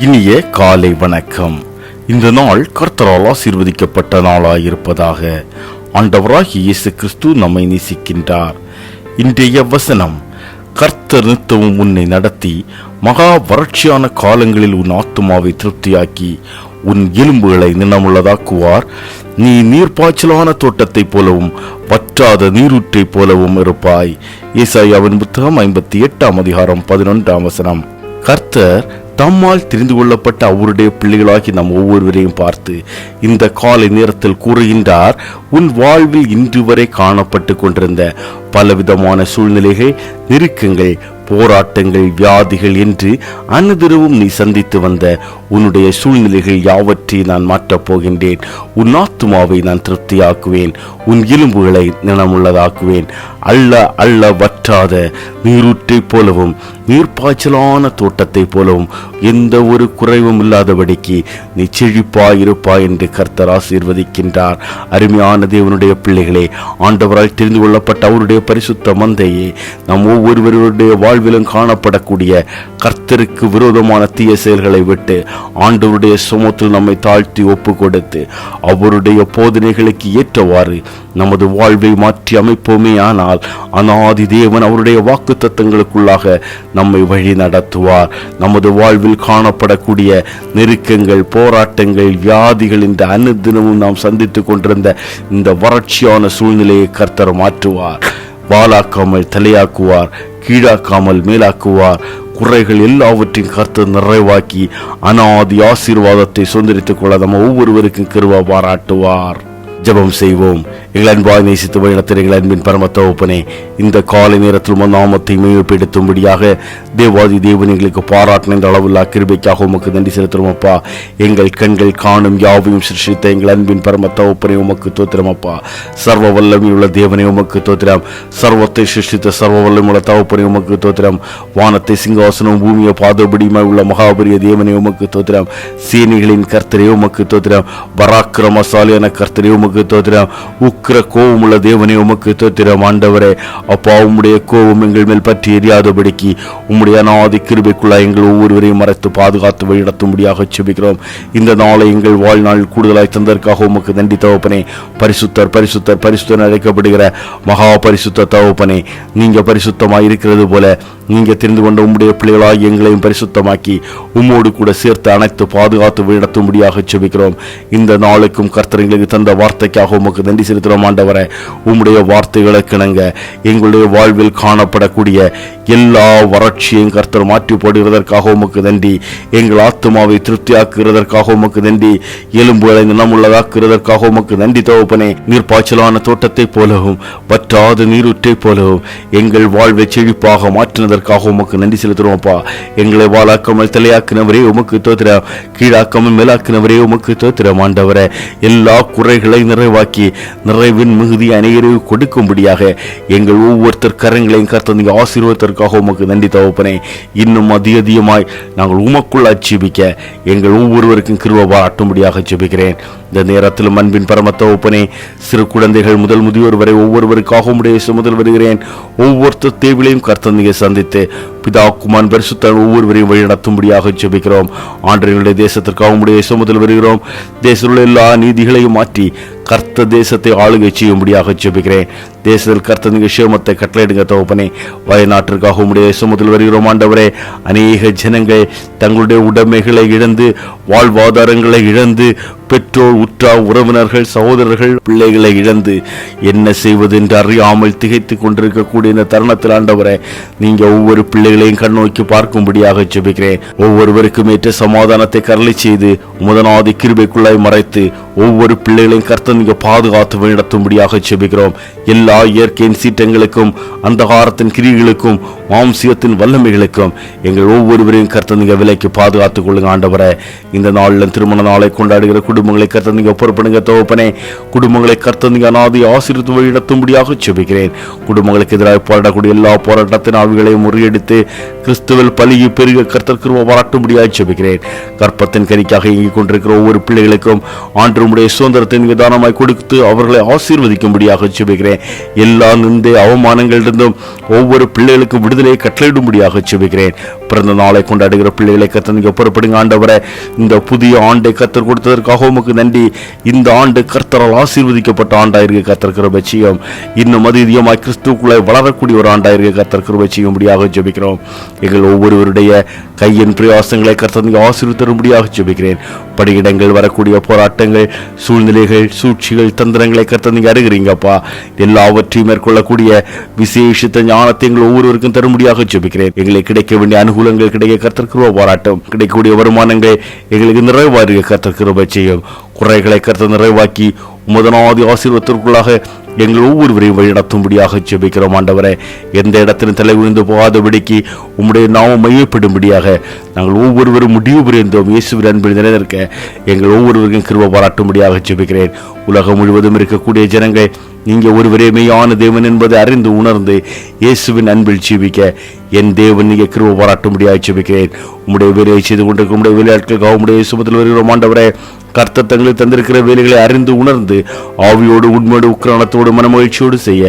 இனிய காலை வணக்கம். இந்த நாள் கர்த்தரால் ஆசீர்வதிக்கப்பட்ட நாளாயிருப்பதாக ஆண்டவராகிய இயேசு கிறிஸ்து நம்மை நேசிக்கின்றார். இன்றைய வசனம் கர்த்தர் நித்தமும் உன்னை நடத்தி மகா வறட்சியான காலங்களில் உன் ஆத்துமாவை திருப்தியாக்கி உன் எலும்புகளை நினமுள்ளதாக்குவார். நீ நீர்ப்பாய்ச்சலான தோட்டத்தைப் போலவும் வற்றாத நீரூற்றைப் போலவும் இருப்பாய். ஏசாயாவின் புத்தகம் ஐம்பத்தி எட்டாம் அதிகாரம் பதினொன்றாம் வசனம் கர்த்தர் தம்மால் தெரிந்து கொள்ளப்பட்ட அவருடைய பிள்ளைகளாகி நம் ஒவ்வொருவரையும் பார்த்து இந்த காலை நேரத்தில் கூறுகின்றார் உன் வாழ்வில் இன்று வரை காணப்பட்டு கொண்டிருந்த பலவிதமான சூழ்நிலைகள் நெருக்கங்கள் போராட்டங்கள் வியாதிகள் என்று அனுதினமும் நீ சந்தித்து வந்த உன்னுடைய சூழ்நிலைகள் யாவற்றை நான் மாற்றப் போகின்றேன். உன் ஆத்துமாவை நான் திருப்தியாக்குவேன். உன் எலும்புகளை நினமுள்ளதாக்குவேன். அள்ள அள்ள வற்றாத நீரூற்றைப் போலவும் நீர்ப்பாய்ச்சலான தோட்டத்தைப் போலவும் எந்த ஒரு குறைவும் இல்லாதபடிக்கு நீ செழிப்பாய் இருப்பாய் என்று கர்த்தர் ஆசீர்வதிக்கின்றார். அருமையான தேவனுடைய பிள்ளைகளே ஆண்டவரால் தெரிந்து கொள்ளப்பட்ட அவருடைய பரிசுத்த மந்தையே நம் ஒவ்வொருவருடைய வாழ்விலும் காணப்படக்கூடிய கர்த்தருக்கு விரோதமான தீய செயல்களை விட்டு ஆண்டவருடைய சுமத்தில் நம்மை தாழ்த்தி ஒப்பு கொடுத்து அவருடைய போதனைகளுக்கு ஏற்றவாறு நமது வாழ்வை மாற்றி அமைப்போமே ஆனால் அனாதி தேவன் அவருடைய வாக்கு தத்தங்களுக்குள்ளாக நம்மை வழி நடத்துவார். நமது வாழ்வில் காணப்படக்கூடிய நெருக்கங்கள் போராட்டங்கள் வியாதிகள் இந்த அனுதினமும் நாம் சந்தித்துக் கொண்டிருந்த இந்த வறட்சியான சூழ்நிலையை கர்த்தர் மாற்றுவார். வாளாக்காமல் தலையாக்குவார் கீழாக்காமல் மேலாக்குவார். குறைகள் எல்லாவற்றையும் கருத்து நிறைவாக்கி அனாதி ஆசீர்வாதத்தை சுதந்திரித்துக் கொள்ள நம்ம ஒவ்வொருவருக்கும் கிருவா பாராட்டுவார். ஜபம் செய்வோம். எங்கள் அன்பாய் நேசித்து வழிநடத்தின எங்கள் அன்பின் பரம இந்த காலை நேரத்தில் உமது நாமத்தை மேம்படுத்தும்படியாக தேவாதி தேவன் எங்களுக்கு பாராட்டின இந்த அளவில்லா கிருபைக்காக உமக்கு நன்றி செலுத்துறோம் அப்பா. எங்கள் கண்கள் காணும் யாவையும் சிருஷ்டித்த எங்கள் அன்பின் பரம உமக்கு தோத்திரம் அப்பா. சர்வ வல்லமையுள்ள தேவனை உமக்கு தோத்திரம். சர்வத்தை சிருஷ்டித்த சர்வ வல்லமையுள்ள தவப்பனை உமக்கு தோத்திரம். வானத்தை சிங்காசனம் பூமியை பாதபடியுமாய் உள்ள மகாபரிய தேவனை உமக்கு தோத்திரம். சீனிகளின் கர்த்தரே உமக்கு தோத்திரம். பராக்கிரமசாலியான கர்த்தரே உமக்கு உமக்கு தோத்திரம். உக்கிர கோபமுள்ள தேவனே உமக்கு தோத்திரம். ஆண்டவரே அப்பா உம்முடைய கோபம் எங்கள் மேல் பற்றி எரியாதபடிக்கு உம்முடைய அநாதி கிருபைக்குள்ள எங்கள் ஒவ்வொருவரையும் மறைத்து பாதுகாத்து வழிநடத்தும்படியாக செபிக்கிறோம் இந்த நாளை எங்கள் வாழ்நாள் கூடுதலாய் தந்ததற்காக உமக்கு நன்றி தகப்பனே. பரிசுத்தர் பரிசுத்தர் பரிசுத்தர் அழைக்கப்படுகிற மகா பரிசுத்த தகப்பனே நீங்க பரிசுத்தமாக இருக்கிறது போல நீங்க தெரிந்து கொண்ட உம்முடைய பிள்ளைகளாக எங்களையும் பரிசுத்தமாக்கி உம்மோடு கூட சேர்த்து அனைத்து பாதுகாத்து வழிநடத்தும்படியாக செபிக்கிறோம் இந்த நாளுக்கும் கர்த்தர் எங்களுக்கு தந்த வார்த்தை வார்த்தைக்காக உமக்கு நன்றி செலுத்துகிறோம் ஆண்டவரே. உம்முடைய வார்த்தைகளுக்கு இணங்க எங்களுடைய வாழ்வில் காணப்படக்கூடிய எல்லா வறட்சியும் கர்த்தர் மாற்றி போடுகிறதற்காக உமக்கு நன்றி. எங்கள் ஆத்மாவை திருப்தியாக்குகிறதற்காக உமக்கு நன்றி. எலும்புகளை நிலமுள்ளதாக்குகிறதற்காக உமக்கு நன்றி தோப்பனே நீர்ப்பாய்ச்சலான தோட்டத்தைப் போலவும் வற்றாத நீரூற்றைப் போலவும் எங்கள் வாழ்வை செழிப்பாக மாற்றினதற்காக உமக்கு நன்றி செலுத்துகிறோம்ப்பா. எங்களை வாழாக்காமல் தலையாக்கினவரே உமக்கு தோத்திர கீழாக்காமல் மேலாக்கினவரே உமக்கு தோத்திரம் ஆண்டவரே. எல்லா குறைகளை நிறைவாக்கி நிறைவின் மிகுதி அனைவரும் கொடுக்கும்படியாக எங்கள் ஒவ்வொருத்தர் கரங்களையும் கர்த்தர் நீங்க உமக்கு நன்றி தகப்பனே. இன்னும் அதிக அதிகமாய் நாங்கள் உமக்குள்ளாய் ஜீபிக்க எங்கள் ஒவ்வொருவருக்கும் கிருவ பாராட்டும்படியாக ஜெபிக்கிறேன். இந்த நேரத்தில் அன்பின் பரம தகப்பனே சிறு குழந்தைகள் முதல் முதியோர் வரை ஒவ்வொருவருக்காக உடைய சுமதல் வருகிறேன். ஒவ்வொருத்தர் தேவையிலையும் கர்த்தர் சந்தித்து பிதா குமான் பரிசுத்தன் ஒவ்வொருவரையும் வழி நடத்தும்படியாக ஜெபிக்கிறோம். ஆண்டர்களுடைய தேசத்திற்காக உடைய சுமதல் வருகிறோம். தேசத்தில் எல்லா நீதிகளையும் மாற்றி கர்த்த தேசத்தை ஆளுகை செய்யும்படியாக ஜெபிக்கிறேன். தேசத்தில் கர்த்த நீங்க சேமத்தை கட்டளையிடுங்க தகப்பனே வயநாட்டிற்காக உடைய சுமத்தில் வருகிறோம் ஆண்டவரே. அநேக ஜனங்கள் தங்களுடைய உடைமைகளை இழந்து வாழ்வாதாரங்களை இழந்து பெற்றோர் உற்றார் உறவினர்கள் சகோதரர்கள் பிள்ளைகளை இழந்து என்ன செய்வது என்று அறியாமல் திகைத்துக் கொண்டிருக்கக்கூடிய இந்த தருணத்தில் ஆண்டவரை நீங்க ஒவ்வொரு பிள்ளைகளையும் கண்ணோக்கி பார்க்கும்படியாக ஜெபிக்கிறேன். ஒவ்வொருவருக்கும் ஏற்ற சமாதானத்தை கரலை செய்து முதனாதி கிருபைக்குள்ளாய் மறைத்து ஒவ்வொரு பிள்ளைகளையும் கர்த்த நீங்க பாதுகாத்து வழிநடத்தும்படியாக ஜெபிக்கிறோம். எல்லா இயற்கையின் சீற்றங்களுக்கும் அந்தகாரத்தின் கிரிகளுக்கும் மாம்சியத்தின் வல்லமைகளுக்கும் எங்கள் ஒவ்வொருவரையும் கர்த்த நீங்க விலைக்கு பாதுகாத்துக் கொள்ளுங்க ஆண்டவரை. இந்த நாளில் திருமண நாளை கொண்டாடுகிற குடும்பங்களை கர்த்தர் நீங்க பொறுப்படுங்க தோப்பனே குடும்பங்களை கர்த்தர் நீங்க அனாதி ஆசிரியத்து வழிநடத்தும்படியாக செபிக்கிறேன் குடும்பங்களுக்கு எதிராக போராடக்கூடிய எல்லா போராட்டத்தின் ஆவிகளையும் முறியடித்து கிறிஸ்துவில் பலியை பெருக கர்த்தர் கிருப பாராட்டும்படியாக செபிக்கிறேன் கற்பத்தின் கனிக்காக இயங்கிக் கொண்டிருக்கிற ஒவ்வொரு பிள்ளைகளுக்கும் ஆண்டவருடைய சுதந்திரத்தை நீங்க தானமாய் கொடுத்து அவர்களை ஆசீர்வதிக்கும்படியாக செபிக்கிறேன் எல்லா நிந்தை அவமானங்களிலிருந்தும் ஒவ்வொரு பிள்ளைகளுக்கும் விடுதலையை கட்டளையிடும்படியாக செபிக்கிறேன் பிறந்த நாளை கொண்டாடுகிற பிள்ளைகளை கத்தர் நீங்க புறப்படுங்க ஆண்டவரை. இந்த புதிய ஆண்டை கத்தர் கொடுத்ததற்காக உமக்கு நன்றி. இந்த ஆண்டு கர்த்தரால் ஆசீர்வதிக்கப்பட்ட ஆண்டாயிருக்க கத்தர் கிருபை செய்யும். இன்னும் அதிகமாய் கிறிஸ்துக்குள்ளே வளரக்கூடிய ஒரு ஆண்டாயிருக்க கத்தர் கிருபை செய்யும்படியாக ஜெபிக்கிறோம். எங்கள் ஒவ்வொருவருடைய கையின் பிரயாசங்களை கர்த்தர் நீங்க ஜெபிக்கிறேன். படியிடங்கள் வரக்கூடிய போராட்டங்கள் சூழ்நிலைகள் சூழ்ச்சிகள் தந்திரங்களை கர்த்தர் நீங்க அறிகிறீங்கப்பா எல்லாவற்றையும் மேற்கொள்ளக்கூடிய விசேஷித்த ஞானத்தை எங்கள் ஒவ்வொருவருக்கும் தரும்படியாக ஜெபிக்கிறேன். எங்களுக்கு கிடைக்க வேண்டிய அனுகூலங்கள் கிடைக்க கர்த்தர் கிருபை பாராட்டும். கிடைக்கக்கூடிய வருமானங்கள் எங்களுக்கு நிறைவாரிய கர்த்தர் கிருபை செய்யும். குறைகளை கர்த்தர் நிறைவாக்கி முதனாதி ஆசீர்வத்திற்குள்ளாக எங்கள் ஒவ்வொருவரையும் வழிநடத்தும்படியாக ஜெபிக்கிறோம் ஆண்டவரே. எந்த இடத்திலும் தலை விழுந்து போகாதபடிக்கு உம்முடைய நாமம் மையப்படும்படியாக நாங்கள் ஒவ்வொருவரும் முடிவு புரிந்தோம். இயேசுவின் அன்பில் நிலைநிற்க எங்கள் ஒவ்வொருவருக்கும் கிருப பாராட்டும்படியாக ஜெபிக்கிறேன். உலகம் முழுவதும் இருக்கக்கூடிய ஜனங்கள் இங்கே ஒருவரே மெய்யான தேவன் என்பதை அறிந்து உணர்ந்து இயேசுவின் அன்பில் ஜீவிக்க என் தேவன் நீங்க கிருவ பாராட்டும்படியாக ஜீவிக்கிறேன். உம்முடைய வேலையை செய்து கொண்டிருக்கும் உடைய வேலையாட்களுக்காக உடைய சுமத்தில் வருகிறோம். ஆண்டவரே கர்த்த தங்களுக்கு தந்திருக்கிற வேலைகளை அறிந்து உணர்ந்து ஆவியோடு உண்மையோடு உக்கிரானத்தோடு மனமகிழ்ச்சியோடு செய்ய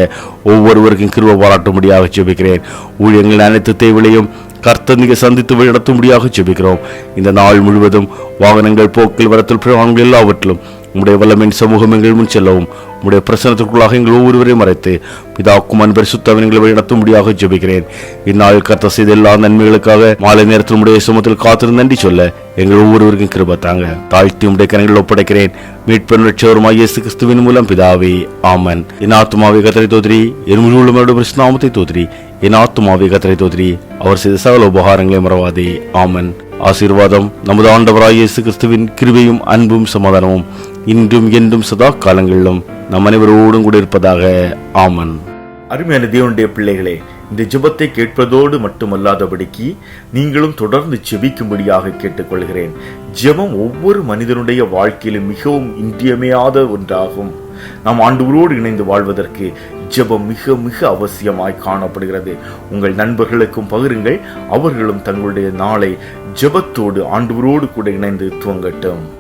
ஒவ்வொருவருக்கும் கிருவ பாராட்டும்படியாக ஜெபிக்கிறேன் ஊழியங்கள் அனைத்து தேவைகளையும் கர்த்தர் நீங்க சந்தித்து வழிநடத்தும்படியாக ஜெபிக்கிறோம் இந்த நாள் முழுவதும் வாகனங்கள் போக்கில் வரத்தில் பிரயாணங்கள் எல்லாவற்றிலும் உம்முடைய வல்லமின் சமூகம் எங்கள் முன் செல்லவும். உம்முடைய பிரசனத்திற்குள்ளாக எங்கள் ஒவ்வொருவரையும் மறைத்து பிதாக்கும் அன்பர் சுத்தவன் எங்களை வழிநடத்தும்படியாக ஜெபிக்கிறேன். இந்நாள் கர்த்தர் செய்த எல்லா நன்மைகளுக்காக மாலை நேரத்தில் உடைய சுமத்தில் காத்திருந்து நன்றி சொல்ல எங்கள் ஒவ்வொருவருக்கும் கிருபத்தாங்க தாழ்த்தி உடைய கரங்களில் ஒப்படைக்கிறேன். மீட்பெண் ரட்சவருமாய் இயேசு கிறிஸ்துவின் மூலம் பிதாவே ஆமன். என் ஆத்மாவை கத்தரை தோதிரி என் முழு நாமத்தை தோதிரி. என் ஆத்மாவை கத்தரை தோதிரி அவர் செய்த சகல உபகாரங்களை மறவாதே ஆமன். ஆசீர்வாதம் நமது ஆண்டவராய் இயேசு கிறிஸ்துவின் கிருபையும் அன்பும் சமாதானமும். இன்றும் என்றும் சதா காலங்களிலும் நம் அனைவரோடும் கூட இருப்பதாக. ஆமன். அருமையான தேவனுடைய பிள்ளைகளே இந்த ஜெபத்தை கேட்பதோடு மட்டுமல்லாதபடிக்கு நீங்களும் தொடர்ந்து ஜெபிக்கும்படியாக கேட்டுக்கொள்கிறேன். ஜெபம் ஒவ்வொரு மனிதனுடைய வாழ்க்கையிலும் மிகவும் இன்றியமையாத ஒன்றாகும். நாம் ஆண்டவரோடு இணைந்து வாழ்வதற்கு ஜெபம் மிக மிக அவசியமாய் காணப்படுகிறது. உங்கள் நண்பர்களுக்கும் பகிருங்கள் அவர்களும் தங்களுடைய நாளை ஜெபத்தோடு ஆண்டவரோடு கூட இணைந்து துவங்கட்டும்.